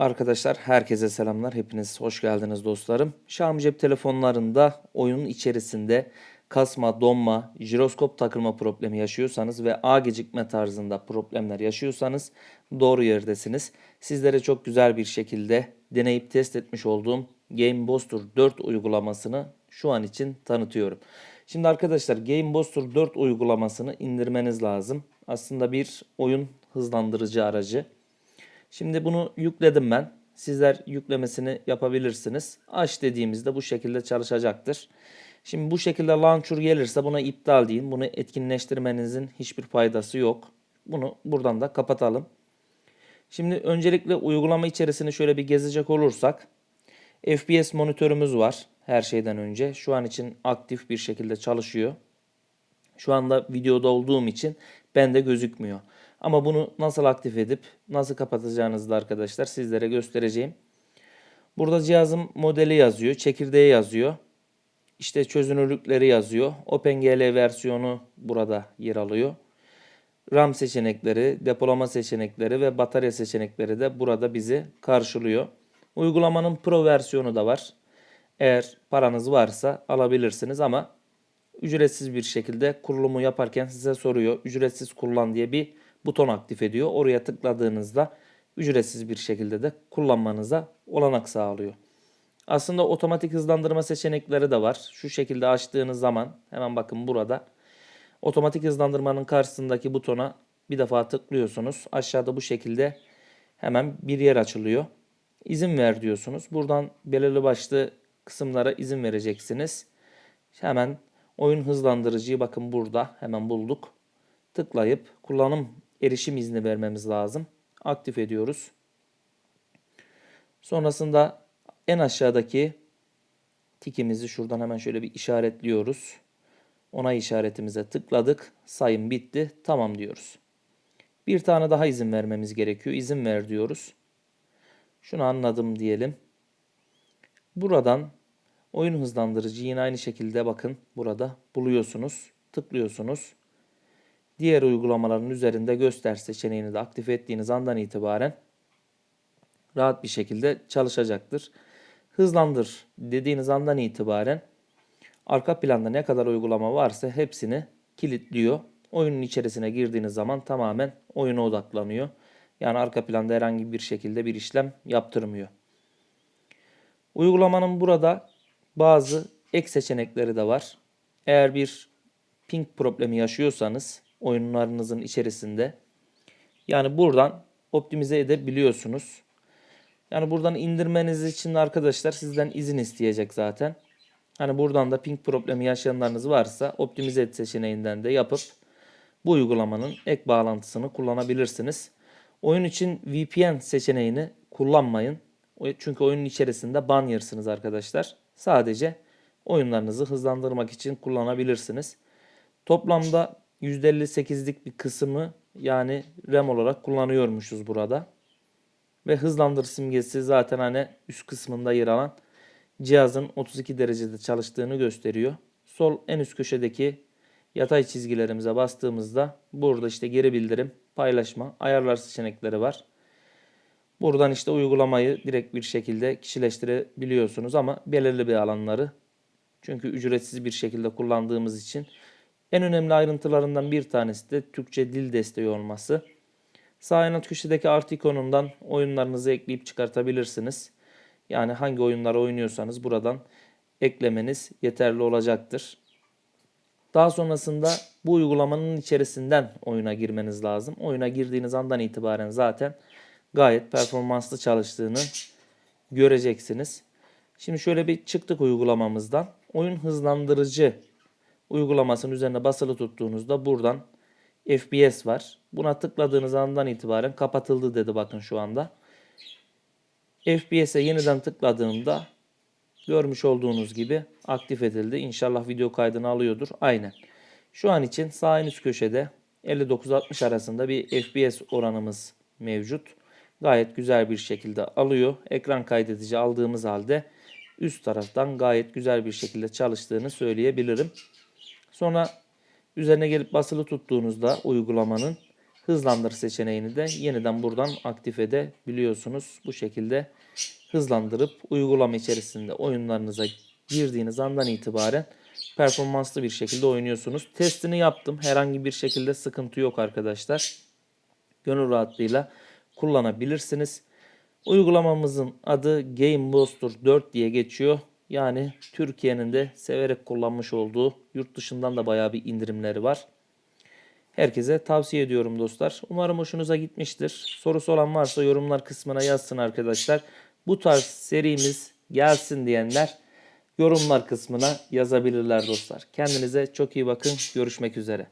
Arkadaşlar herkese selamlar. Hepiniz hoş geldiniz dostlarım. Xiaomi cep telefonlarında oyunun içerisinde kasma, donma, jiroskop takılma problemi yaşıyorsanız ve ağ gecikme tarzında problemler yaşıyorsanız doğru yerdesiniz. Sizlere çok güzel bir şekilde deneyip test etmiş olduğum Game Booster 4 uygulamasını şu an için tanıtıyorum. Şimdi arkadaşlar Game Booster 4 uygulamasını indirmeniz lazım. Aslında bir oyun hızlandırıcı aracı. Şimdi bunu yükledim ben. Sizler yüklemesini yapabilirsiniz. Aç dediğimizde bu şekilde çalışacaktır. Şimdi bu şekilde launcher gelirse buna iptal deyin. Bunu etkinleştirmenizin hiçbir faydası yok. Bunu buradan da kapatalım. Şimdi öncelikle uygulama içerisini şöyle bir gezecek olursak FPS monitörümüz var her şeyden önce. Şu an için aktif bir şekilde çalışıyor. Şu anda videoda olduğum için bende gözükmüyor. Ama bunu nasıl aktif edip nasıl kapatacağınızı da arkadaşlar sizlere göstereceğim. Burada cihazın modeli yazıyor, çekirdeği yazıyor. İşte çözünürlükleri yazıyor. OpenGL versiyonu burada yer alıyor. RAM seçenekleri, depolama seçenekleri ve batarya seçenekleri de burada bizi karşılıyor. Uygulamanın Pro versiyonu da var. Eğer paranız varsa alabilirsiniz ama ücretsiz bir şekilde kurulumu yaparken size soruyor. Ücretsiz kullan diye bir buton aktif ediyor. Oraya tıkladığınızda ücretsiz bir şekilde de kullanmanıza olanak sağlıyor. Aslında otomatik hızlandırma seçenekleri de var. Şu şekilde açtığınız zaman hemen bakın burada otomatik hızlandırmanın karşısındaki butona bir defa tıklıyorsunuz. Aşağıda bu şekilde hemen bir yer açılıyor. İzin ver diyorsunuz. Buradan belirli başlı kısımlara izin vereceksiniz. Hemen oyun hızlandırıcıyı bakın burada hemen bulduk. Tıklayıp kullanım erişim izni vermemiz lazım. Aktif ediyoruz. Sonrasında en aşağıdaki tikimizi şuradan hemen şöyle bir işaretliyoruz. Onay işaretimize tıkladık. Sayım bitti. Tamam diyoruz. Bir tane daha izin vermemiz gerekiyor. İzin ver diyoruz. Şunu anladım diyelim. Buradan oyun hızlandırıcı yine aynı şekilde bakın burada buluyorsunuz. Tıklıyorsunuz. Diğer uygulamaların üzerinde göster seçeneğini de aktif ettiğiniz andan itibaren rahat bir şekilde çalışacaktır. Hızlandır dediğiniz andan itibaren arka planda ne kadar uygulama varsa hepsini kilitliyor. Oyunun içerisine girdiğiniz zaman tamamen oyuna odaklanıyor. Yani arka planda herhangi bir şekilde bir işlem yaptırmıyor. Uygulamanın burada bazı ek seçenekleri de var. Eğer bir ping problemi yaşıyorsanız oyunlarınızın içerisinde yani buradan optimize edebiliyorsunuz. Yani buradan indirmeniz için arkadaşlar sizden izin isteyecek zaten. Hani buradan da ping problemi yaşayanlarınız varsa optimize et seçeneğinden de yapıp bu uygulamanın ek bağlantısını kullanabilirsiniz. Oyun için VPN seçeneğini kullanmayın. Çünkü oyunun içerisinde ban yersiniz arkadaşlar. Sadece oyunlarınızı hızlandırmak için kullanabilirsiniz. Toplamda %58'lik bir kısmı yani RAM olarak kullanıyormuşuz burada. Ve hızlandır simgesi zaten hani üst kısmında yer alan cihazın 32 derecede çalıştığını gösteriyor. Sol en üst köşedeki yatay çizgilerimize bastığımızda burada işte geri bildirim, paylaşma, ayarlar seçenekleri var. Buradan işte uygulamayı direkt bir şekilde kişileştirebiliyorsunuz ama belirli bir alanları çünkü ücretsiz bir şekilde kullandığımız için en önemli ayrıntılarından bir tanesi de Türkçe dil desteği olması. Sağ en köşedeki artı ikonundan oyunlarınızı ekleyip çıkartabilirsiniz. Yani hangi oyunları oynuyorsanız buradan eklemeniz yeterli olacaktır. Daha sonrasında bu uygulamanın içerisinden oyuna girmeniz lazım. Oyuna girdiğiniz andan itibaren zaten gayet performanslı çalıştığını göreceksiniz. Şimdi şöyle bir çıktık uygulamamızdan. Oyun hızlandırıcı uygulamasının üzerine basılı tuttuğunuzda buradan FPS var. Buna tıkladığınız andan itibaren kapatıldı dedi bakın şu anda. FPS'e yeniden tıkladığımda görmüş olduğunuz gibi aktif edildi. İnşallah video kaydını alıyordur. Aynen. Şu an için sağ en üst köşede 59-60 arasında bir FPS oranımız mevcut. Gayet güzel bir şekilde alıyor. Ekran kaydedici aldığımız halde üst taraftan gayet güzel bir şekilde çalıştığını söyleyebilirim. Sonra üzerine gelip basılı tuttuğunuzda uygulamanın hızlandır seçeneğini de yeniden buradan aktif edebiliyorsunuz. Bu şekilde hızlandırıp uygulama içerisinde oyunlarınıza girdiğiniz andan itibaren performanslı bir şekilde oynuyorsunuz. Testini yaptım. Herhangi bir şekilde sıkıntı yok arkadaşlar. Gönül rahatlığıyla kullanabilirsiniz. Uygulamamızın adı Game Booster 4 diye geçiyor. Yani Türkiye'nin de severek kullanmış olduğu yurt dışından da bayağı bir indirimleri var. Herkese tavsiye ediyorum dostlar. Umarım hoşunuza gitmiştir. Sorusu olan varsa yorumlar kısmına yazsın arkadaşlar. Bu tarz serimiz gelsin diyenler yorumlar kısmına yazabilirler dostlar. Kendinize çok iyi bakın. Görüşmek üzere.